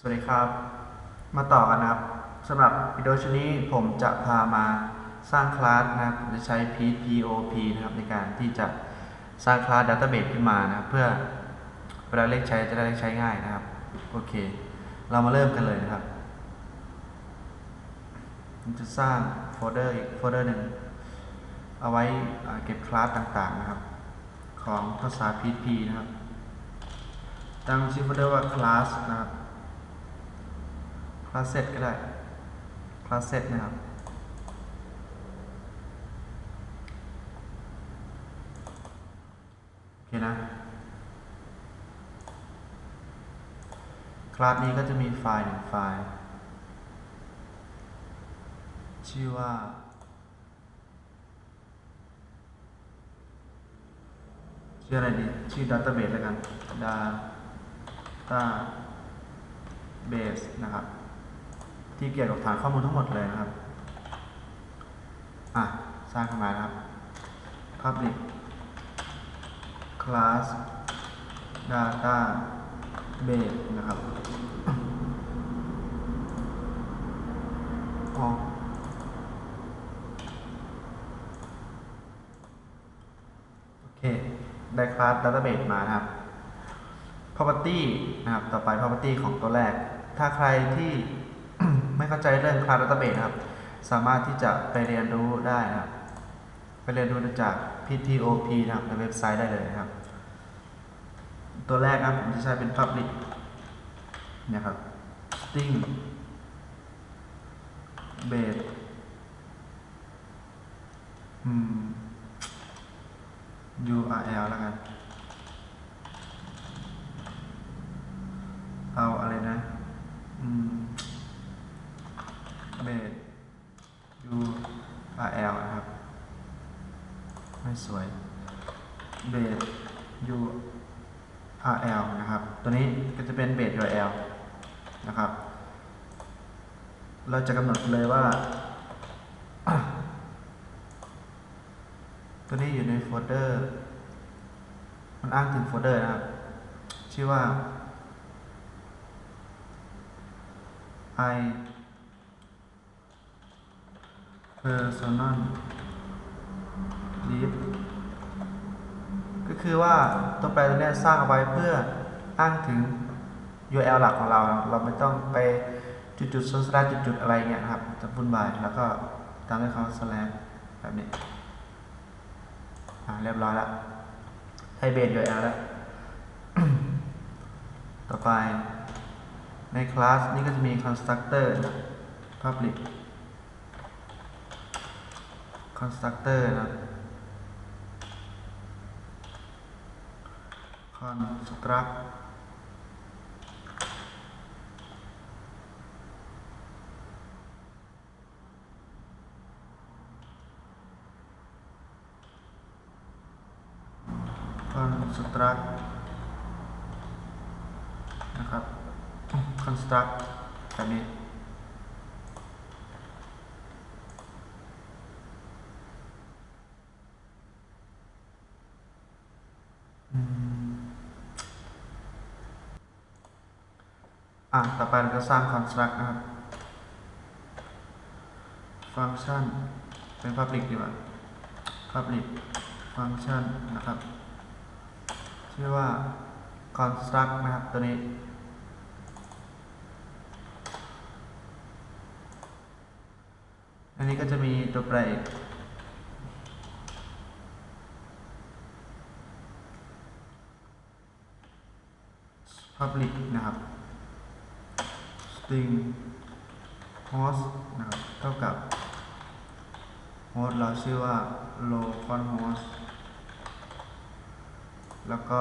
สวัสดีครับ มาต่อกันนะครับสำหรับวิดีโอชุดนี้ผมจะพามาสร้างคลาสนะครับผมจะใช้ PPOP นะครับในการที่จะสร้างคลาส Database ขึ้นมานะครับเพื่อเวลาเรียกใช้จะได้ใช้ง่ายนะครับ โอเค เรามาเริ่มกันเลยนะครับผมจะสร้างโฟลเดอร์อีกโฟลเดอร์หนึ่งเอาไว้เก็บคลาสต่างๆนะครับ ของภาษา PHP นะครับ ตั้งชื่อโฟลเดอร์ว่า class นะครับ class set ก็ได้ class set นะครับ โอเคนะ คลาสนี้ก็จะมีไฟล์หนึ่งไฟล์ ชื่อว่า ชื่ออะไรดี ชื่อ database แล้วกัน database นะครับ ที่เกี่ยวกับฐานข้อมูลทั้งหมดเลยนะครับ อะ สร้างขึ้นมานะครับ public class database นะครับอ๋อโอเค ได้คลาส database มานะครับ property นะครับ ต่อไป property ของตัวแรก ถ้าใครที่ ไม่เข้าใจเรื่อง class database นะครับ สามารถที่จะไปเรียนรู้ได้นะครับ ไปเรียนรู้จาก PTOP นะครับในเว็บไซต์ได้เลยนะครับ ตัวแรกนะครับผมจะใช้เป็น public นะครับ string base อืม URL แล้วกัน เอาอะไรนะ อืม base URL นะครับ ไม่สวย base RL นะครับ ตัวนี้ก็จะเป็น base URL นะครับ เราจะกำหนดเลยว่า ตัวนี้อยู่ในโฟลเดอร์ มันอ้างถึงโฟลเดอร์นะครับ ชื่อว่า i personal lib ก็คือว่าตัวแปรตัวนี้สร้างเอาไว้เพื่ออ้างถึง URL หลักของเรา เราไม่ต้องไปจุดๆ slash จุดๆอะไรเงี้ยนะครับจะวุ่นวายแล้วก็ตามด้วยคำว่า slash แบบนี้เรียบร้อยแล้วให้เบส URL แล้ว ต่อไปในคลาสนี้ก็จะมี constructor public constructor นะ construct คอนสตรักนะครับ construct แบบนี้ อืม อะต่อไปเราจะสร้าง construct นะครับ ฟังก์ชันเป็น public ดีกว่า public function นะครับ ชื่อว่า construct นะครับ ตัวนี้ อันนี้ก็จะมีตัวแปรอีก public นะครับ string host นะครับเท่ากับ host เราชื่อว่า localhost แล้วก็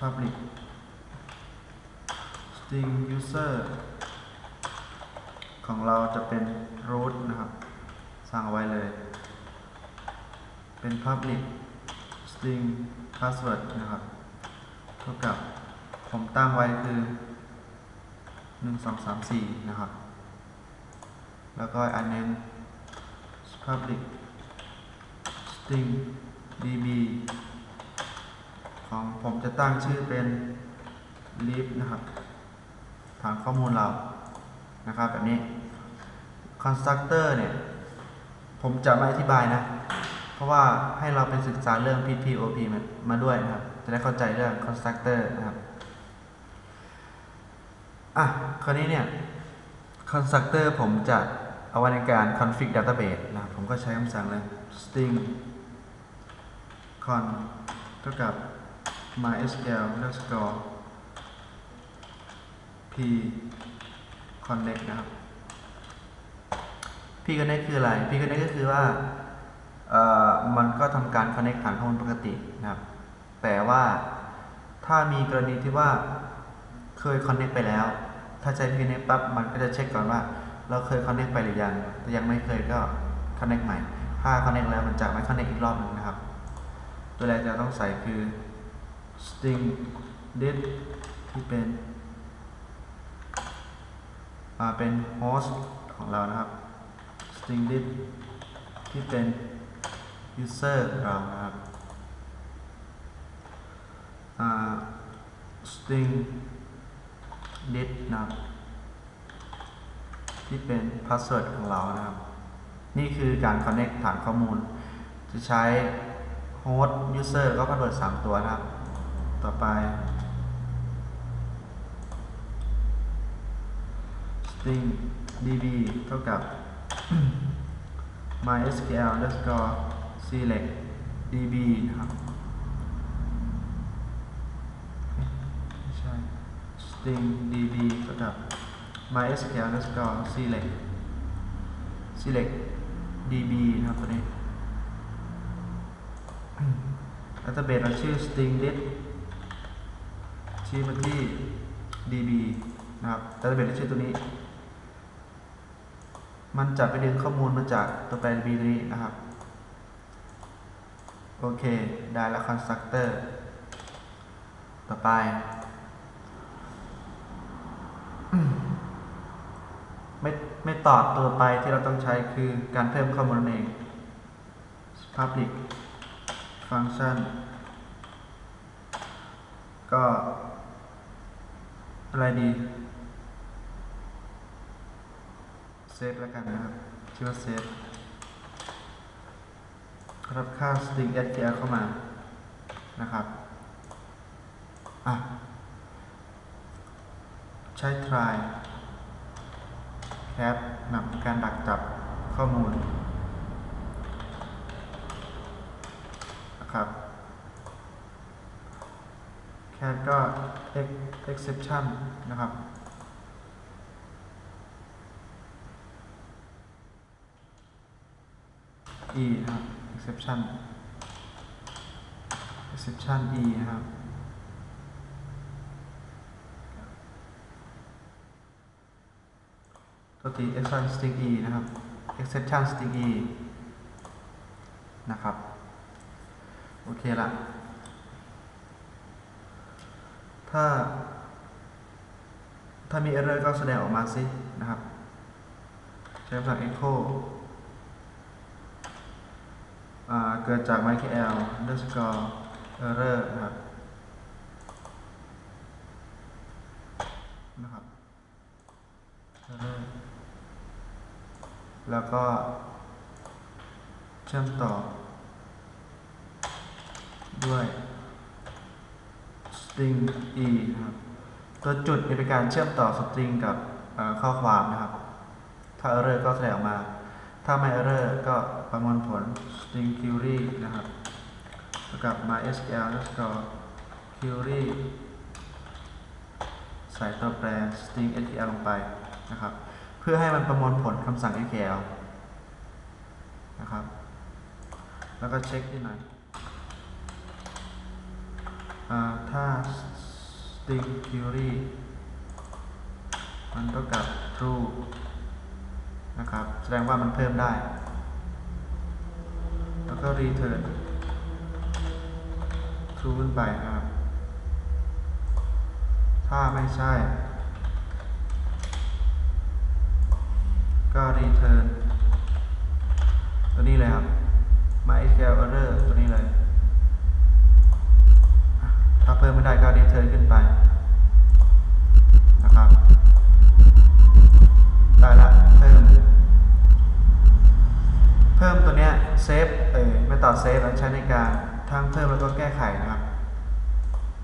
public string user ของเราจะเป็น root นะครับ สร้างเอาไว้เลย เป็น public string password นะครับ เท่ากับผมตั้งไว้คือ 1 2 3 4นะครับ แล้วก็อันนึง public string db ของผมจะตั้งชื่อเป็น lib นะครับฐานข้อมูลเรานะครับแบบนี้ constructor เนี่ยผมจะไม่อธิบายนะ เพราะว่าให้เราไปศึกษาเรื่อง PPOP มามาด้วยนะครับ จะได้เข้าใจเรื่อง constructor นะครับ อะ คราวนี้เนี่ย constructor ผมจะเอาไว้ในการ config database นะ ผมก็ใช้คำสั่งเลย string con เท่ากับ mysql underscore p connect นะครับ p connect คืออะไร p connect ก็คือว่าเอ่อมันก็ทำการ connect ผ่านข้อมูลปกตินะครับ แต่ว่าถ้ามีกรณีที่ว่า เคย connect ไปแล้ว ถ้าใช้ p connect ปั๊บมันก็จะเช็คก่อนว่า เราเคย connect ไปหรือยังถ้ายังไม่เคยก็ connect ใหม่ ถ้า connect แล้วมันจะไม่ connect อีกรอบหนึงนะครับ ตัวแรกจะต้องใส่คือ string dit ที่เป็นอ่าเป็น host ของเรานะครับ string dit ที่เป็น user ของเรานะครับอ่ ดิสนะครับที่เป็นพาสเวิร์ดของเรานะครับ นี่คือการ connect ฐานข้อมูล จะใช้ host user ก็พาสเวิร์ด3ตัวนะครับ ต่อไป string db เท่ากับ mysql underscore select db นะครับเอ๊ะไม่ใช่ string db เท่ากับ mysql underscore select select db นะครับตัวนี้ database เราชื่อ string list ชี้มาที่ db นะครับ database เราชื่อตัวนี้ มันจะไปดึงข้อมูลมาจากตัวแปร db ตัวนี้นะครับ โอเค ได้แล้ว constructor ต่อไป ไม่ไม่ตอบตัวไปที่เราต้องใช้คือการเพิ่มข้อมูลนั่นเอง public function ก็ อะไรดี เซฟแล้วกันนะครับ ชื่อว่าเซฟรับค่า string str เข้ามานะครับ อะ ใช้ try ครันำการดักจับข้อมูลนะครับแคทก็ exception นะครับ e นะครับ exception exception e นะครับ ตัวตี exception string e นะครับ exception string e นะครับ โอเคละถ้า ถ้ามี error ก็แสดงออกมาสินะครับ ใช้คำสั่ง echo เกิดจาก MySQL underscore error นะครับ error แล้วก็เชื่อมต่อ ด้วย string e นะครับตัวจุดเนี่ยเป็นการเชื่อมต่อ string กับข้อความนะครับ ถ้า error ก็แสดงออกมา ถ้าไม่ error ก็ประมวลผล string query นะครับกับ mysql underscore query ใส่ตัวแปร string SQL ลงไปนะครับ เพื่อให้มันประมวลผลคำสั่ง SQL นะครับ แล้วก็เช็คที่ไหนถ้า string query มันเท่ากับ true นะครับ แสดงว่ามันเพิ่มได้ แล้วก็ return true ขึ้นไปนะครับ ถ้าไม่ใช่ ก็รีเทิร์นตัวนี้เลยครับ mysql error ตัวนี้เลย ถ้าเพิ่มไม่ได้ก็รีเทิร์นขึ้นไปนะครับได้ละเพิ่ม เพิ่มตัวเนี้ยเซฟเออไม่ต่อเซฟล้วใช้ในการทั้งเพิ่มแล้วก็แก้ไขนะครับ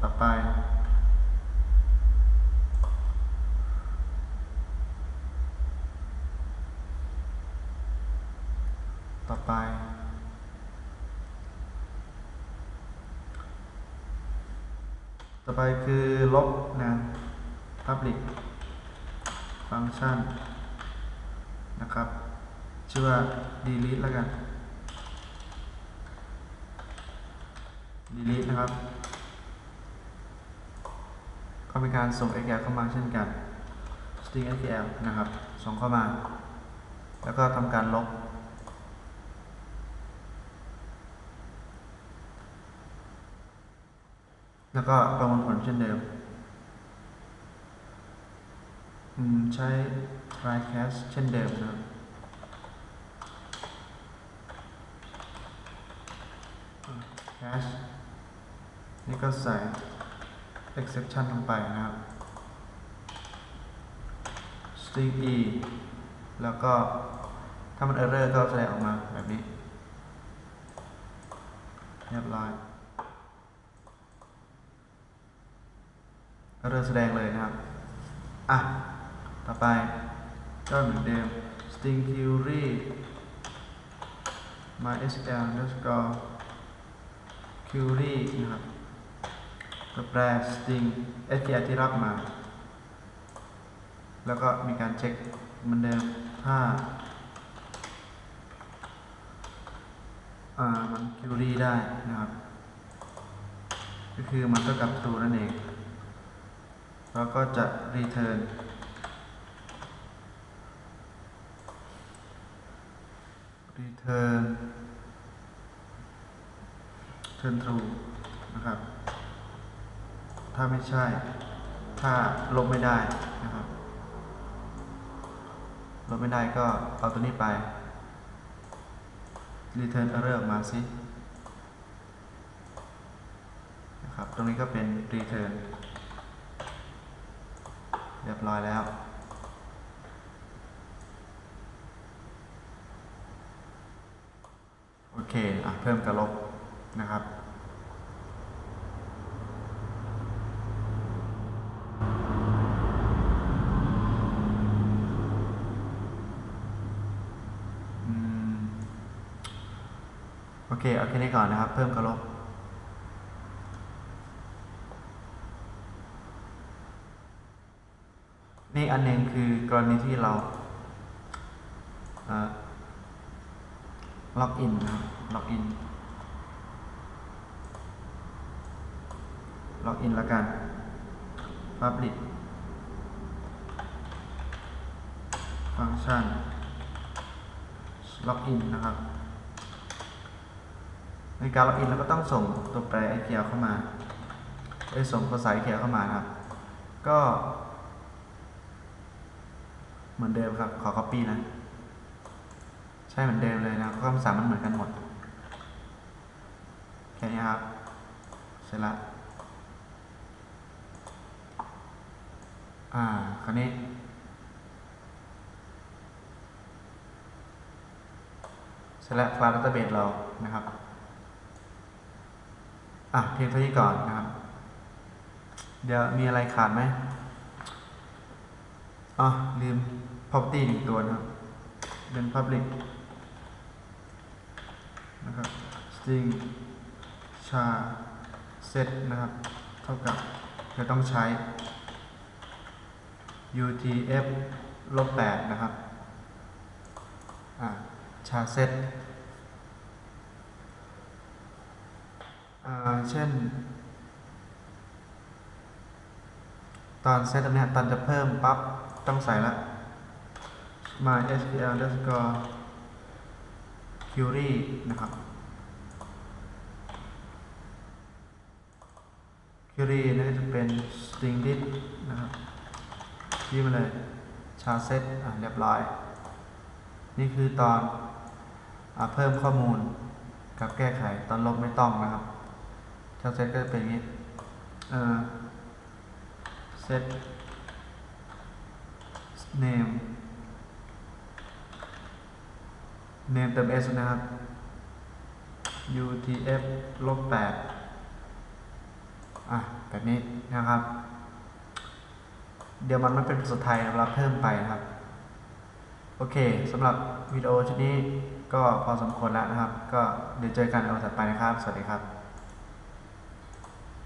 ต่อไป ต่อไป ต่อไปคือลบนะ public function นะครับ ชื่อว่า delete แล้วกัน delete นะครับ ก็เป็นการส่ง SQL เข้ามาเช่นกัน string SQL นะครับ ส่งเข้ามา แล้วก็ทำการลบ แล้วก็ประมวลผลเช่นเดิมใช้ try cast เช่นเดิมนะครับ cache นี่ก็ใส่ exception ลงไปนะครับ string e แล้วก็ถ้ามัน error ก็แสดงออกมาแบบนี้ เรียบร้อย error แสดงเลยนะครับ อะ ต่อไป ก็เหมือนเดิม string query mysql underscore query นะครับก็แปล string SQL ที่รับมา แล้วก็มีการเช็คเหมือนเดิม ถ้าอ่ามัน query ได้นะครับ ก็คือมันเท่ากับ true นั่นเอง แล้วก็จะ return return turn true นะครับ ถ้าไม่ใช่ ถ้าลบไม่ได้นะครับ ลบไม่ได้ก็เอาตัวนี้ไป return error ออกมาสินะครับ ตรงนี้ก็เป็น return เรียบร้อยแล้ว โอเคอะเพิ่มกับลบนะครับ โอเค เอาแค่นี้ก่อนนะครับ เพิ่มกับลบ นี่อันหนึ่งคือกรณีที่เราล็อกอินครับล็อกอินล็อกอินล้วกัน public function ล็อกอินนะครับในการล็อกอินเราก็ต้องส่งตัวแปร SQL เข้ามาได้ส่งภาษา SQL เข้ามาครับ ก็ เหมือนเดิมครับ ขอ copy นะ ใช่เหมือนเดิมเลยนะข้อคำสั่งมันเหมือนกันหมด แค่นี้ครับ เสร็จละ อ่า คราวนี้เสร็จแล้วคลาสดัตเตอร์เบสเรานะครับ อะ เพียงเท่านี้ก่อนนะครับ เดี๋ยวมีอะไรขาดไหม อ๋อลืม property หนึ่งตัวนะครับ เป็น public นะครับ string char set นะครับ เท่ากับจะต้องใช้ utf ลบ8นะครับ อ่า char set อ่า เช่น ตอนเซตตรงเนี้ยตอนจะเพิ่มปั๊บ ต้องใส่ละ mysql underscore query นะครับ query นี่จะเป็น string list นะครับยี่มาเลย char set อะเรียบร้อย นี่คือตอนอเพิ่มข้อมูลกับแก้ไขตอนลบไม่ต้องนะครับ char set ก็จะเป็นอย่างนี้เออ set name name เติม s นะครับ UTF ลบ8อะ แบบนี้นะครับ เดี๋ยวมันไม่เป็นภาษาไทยเราเพิ่มไปนะครับ โอเคสำหรับวิดีโอชุดนี้ก็พอสมควรแล้วนะครับ ก็เดี๋ยวเจอกันในวันถัดไปนะครับ สวัสดีครับ